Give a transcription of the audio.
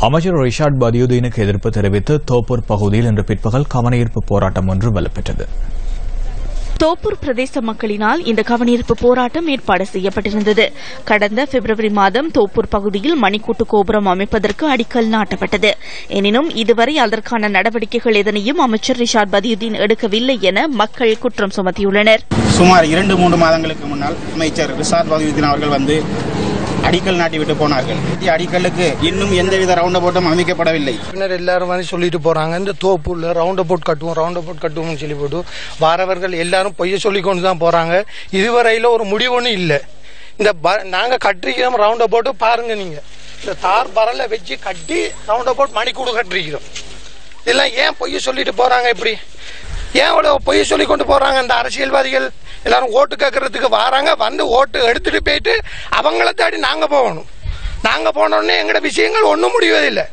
அமைச்சர் ரிஷாட் பதியுதீனுக்கு எதிர்ப்பு தெரிவித்து தோப்பூர் பகுதியில் இன்று பிற்பகல் கவனஈர்ப்பு போராட்டம் ஒன்று வலுப்பெற்றது. தோப்பூர் பிரதேச மக்களினால் இந்த கவனீர்ப்பு போராட்டம் ஏற்பாடு செய்யப்பட்டிருந்தது. கடந்த பிப்ரவரி மாதம் தோப்பூர் பகுதியில் மணிக்கூட்டு கோபுரம் அமைப்பதற்கு அடிக்கல் நாட்டப்பட்டது. எனினும் இதுவரை அதற்கான நடவடிக்கைகள் எதனையும் அமைச்சர் ரிஷாட் பதியுதீன் எடுக்கவில்லை என மக்கள் குற்றம் சுமத்தியுள்ளனர். சுமார் இரண்டு மூன்று மாதங்களுக்கு முன்னால் அமைச்சர் ரிசாத் பதியுதீன் அவர்கள் வந்து அடிக்கல் நாட்டி விட்டு போனார்கள். அடிக்கலுக்கு இன்னும் எந்தவித ரவுண்ட் போட்டும் அமைக்கப்படவில்லை. பின்னர் எல்லாரும் வந்து சொல்லிட்டு போறாங்க. இந்த தோப்புல ரவுண்ட் போட் கட்டுவோம் ரவுண்ட் போட் கட்டுவோம்னு சொல்லி போட்டு வாரவர்கள் எல்லாரும் பொய்ய சொல்லிக்கொண்டு தான் போறாங்க. இதுவரையில ஒரு முடிவு ஒன்றும் இல்லை. இந்த ப- நாங்க கட்டிருக்கிறோம் ரவுண்ட் போட்டு பாருங்க நீங்க. இந்த தார் பரல வச்சு கட்டி ரவுண்ட் போட் மணிக்கூடு கட்டிருக்கிறோம். இதெல்லாம் ஏன் பொய்ய சொல்லிட்டு போறாங்க இப்படி? ஏன் இவ்வளோ பொய்ய சொல்லி கொண்டு போகிறாங்க அந்த அரசியல்வாதிகள்? எல்லாரும் ஓட்டு கேட்கறதுக்கு வராங்க வந்து ஓட்டு எடுத்துட்டு போயிட்டு அவங்கள தேடி நாங்கள் போகணும். நாங்கள் போனோடனே எங்களோட விஷயங்கள் ஒன்றும் முடிவதில்லை.